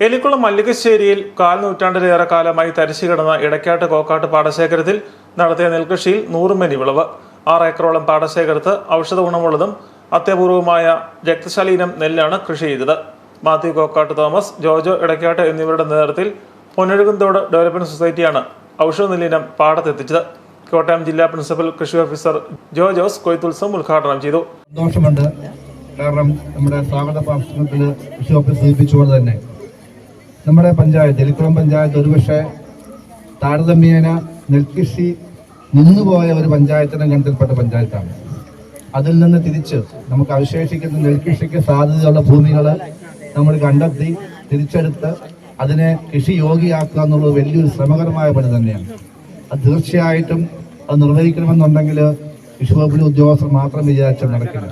എലിക്കുളം മല്ലികശ്ശേരിയിൽ കാൽ നൂറ്റാണ്ടിലേറെ കാലമായി തരിശു കിടന്ന ഇടക്കാട്ട് കോക്കാട്ട് പാടശേഖരത്തിൽ നടത്തിയ നെൽകൃഷിയിൽ നൂറുമനി മെനി വിളവ്. ആറ് ഏക്കറോളം പാടശേഖരത്ത് ഔഷധ ഗുണമുള്ളതും അത്യപൂർവമായ രക്തശാലീനം നെല്ലാണ് കൃഷി ചെയ്തത്. മാത്യു കോക്കാട്ട് തോമസ് ജോജോ ഇടക്കാട്ട് എന്നിവരുടെ നേതൃത്വത്തിൽ പൊന്നഴുകുന്തോട് ഡെവലപ്മെന്റ് സൊസൈറ്റിയാണ് ഔഷധ നെല്ലിനം പാടത്തെത്തിച്ചത്. കോട്ടയം ജില്ലാ പ്രിൻസിപ്പൽ കൃഷി ഓഫീസർ ജോ ജോസ് കൊയ്ത്തുത്സവം ഉദ്ഘാടനം ചെയ്തു. കാരണം നമ്മുടെ സ്വാഗത പ്രഭാഷണത്തിൽ കൃഷി ഓഫീസ് സൂചിപ്പിച്ചുകൊണ്ട് തന്നെ നമ്മുടെ പഞ്ചായത്ത് എലിക്കുളം പഞ്ചായത്ത് ഒരുപക്ഷെ താരതമ്യേന നെൽകൃഷി നിന്നുപോയ ഒരു പഞ്ചായത്തിനും ഗണത്തിൽപ്പെട്ട പഞ്ചായത്താണ്. അതിൽ നിന്ന് തിരിച്ച് നമുക്ക് അവശേഷിക്കുന്ന നെൽകൃഷിക്ക് സാധ്യതയുള്ള ഭൂമികൾ നമ്മൾ കണ്ടെത്തി തിരിച്ചെടുത്ത് അതിനെ കൃഷി യോഗ്യയാക്കുക എന്നുള്ളത് വലിയൊരു ശ്രമകരമായ പണി തന്നെയാണ്. അത് തീർച്ചയായിട്ടും അത് നിർവഹിക്കണമെന്നുണ്ടെങ്കിൽ കൃഷി വകുപ്പിലെ ഉദ്യോഗസ്ഥർ മാത്രം വിചാരിച്ചാൽ നടക്കില്ല.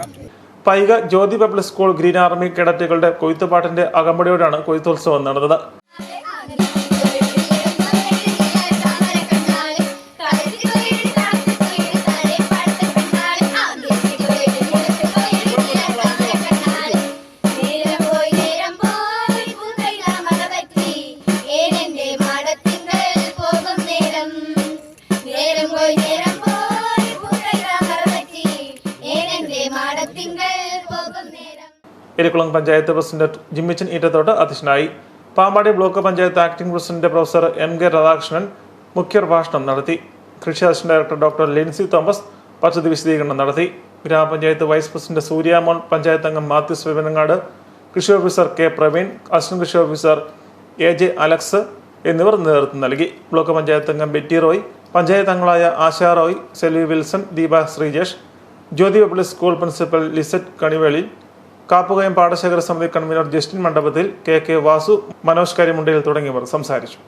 Paika Jyothi public school green army കേഡറ്റുകളുടെ കൊയ്ത്തുപാട്ടിന്റെ അകമ്പടിയോടാണ് കൊയ്ത്തുത്സവം നടന്നത്. എരിക്കുളം പഞ്ചായത്ത് പ്രസിഡന്റ് ജിമ്മിച്ചൻ ഈറ്റത്തോട്ട് അധ്യക്ഷനായി. Pampady block panchayat acting president professor M K Radhakrishnan മുഖ്യപ്രഭാഷണം നടത്തി. കൃഷി assistant director doctor Lincy Thomas പദ്ധതി വിശദീകരണം നടത്തി. ഗ്രാമപഞ്ചായത്ത് വൈസ് പ്രസിഡന്റ് സൂര്യാമോൻ പഞ്ചായത്ത് അംഗം മാത്യു വിവനങ്ങാട് കൃഷി ഓഫീസർ കെ പ്രവീൺ അസിസ്റ്റന്റ് കൃഷി ഓഫീസർ എ ജെ അലക്സ് എന്നിവർ നേതൃത്വം നൽകി. ബ്ലോക്ക് പഞ്ചായത്ത് അംഗം ബെറ്റി റോയ് പഞ്ചായത്ത് അംഗങ്ങളായ Asha Roy Selvi Wilson Deepa Sreejesh Jyothi public school principal Lisette Kaniveli Kappukayam പാടശേഖര സമിതി കൺവീനർ ജസ്റ്റിൻ മണ്ഡപത്തിൽ കെ കെ വാസു മനോജ് കരിമുണ്ടയിൽ തുടങ്ങിയവർ സംസാരിച്ചു.